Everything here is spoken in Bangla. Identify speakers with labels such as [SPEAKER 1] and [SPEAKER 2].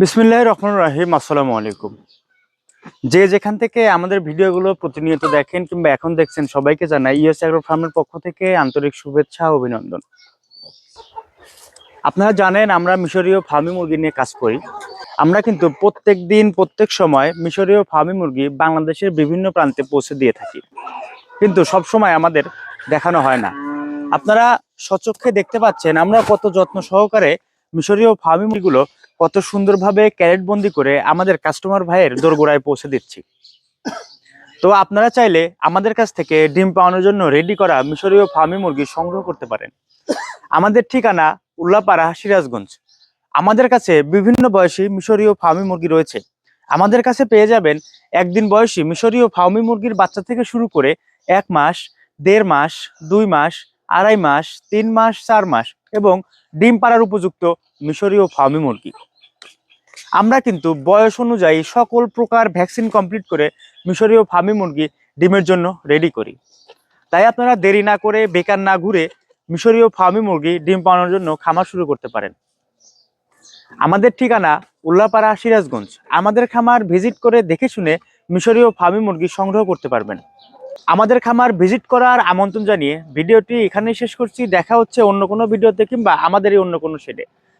[SPEAKER 1] বিসমিল্লাহ রহমান রাহিম, আসসালামু আলাইকুম। যে যেখান থেকে আমাদের ভিডিওগুলো প্রতিনিয়ত দেখেন কিংবা এখন দেখছেন, সবাইকে জানাই ইউএস অ্যাগ্রো ফার্মের পক্ষ থেকে আন্তরিক শুভেচ্ছা অভিনন্দন। আপনারা জানেন, আমরা মিশরীয় ফার্মি মুরগি নিয়ে কাজ করি। আমরা কিন্তু প্রত্যেক দিন, প্রত্যেক সময় মিশরীয় ফার্মি মুরগি বাংলাদেশের বিভিন্ন প্রান্তে পৌঁছে দিয়ে থাকি। কিন্তু সব সময় আমাদের দেখানো হয় না। আপনারা সচক্ষে দেখতে পাচ্ছেন, আমরা কত যত্ন সহকারে মিশরীয় ফার্মি মুরগিগুলো কত সুন্দরভাবে ক্যারেট বন্দি করে আমাদের কাস্টমার ভাইয়ের দোরগোড়ায় পৌঁছে দিচ্ছি। তো আপনারা চাইলে আমাদের কাছ থেকে ডিম পাওয়ানোর জন্য রেডি করা মিশরীয় ফার্মি মুরগি সংগ্রহ করতে পারেন। আমাদের ঠিকানা উল্লাপাড়া, সিরাজগঞ্জ। আমাদের কাছে বিভিন্ন বয়সী মিশরীয় ফার্মি মুরগি রয়েছে। আমাদের কাছে পেয়ে যাবেন একদিন বয়সী মিশরীয় ফার্মি মুরগির বাচ্চা থেকে শুরু করে এক মাস, দেড় মাস, দুই মাস, আড়াই মাস, তিন মাস, চার মাস এবং ডিম পাড়ার উপযুক্ত মিশরীয় ফার্মি মুরগি। আমরা কিন্তু বয়স অনুযায়ী সকল প্রকার ভ্যাকসিন কমপ্লিট করে মিশরীয় ফার্মি মুরগি ডিমের জন্য রেডি করি। তাই আপনারা দেরি না করে বেকার না ঘুরে মিশরীয় ফার্মি মুরগি ডিম পাওয়ানোর জন্য খামার শুরু করতে পারেন। আমাদের ঠিকানা উল্লাপাড়া সিরাজগঞ্জ। আমাদের খামার ভিজিট করে দেখে শুনে মিশরীয় ফার্মি মুরগি সংগ্রহ করতে পারবেন। আমাদের খামার ভিজিট করার আমন্ত্রণ জানিয়ে ভিডিওটি এখানেই শেষ করছি। দেখা হচ্ছে অন্য কোনো ভিডিওতে কিংবা আমাদেরই অন্য কোনো শেডে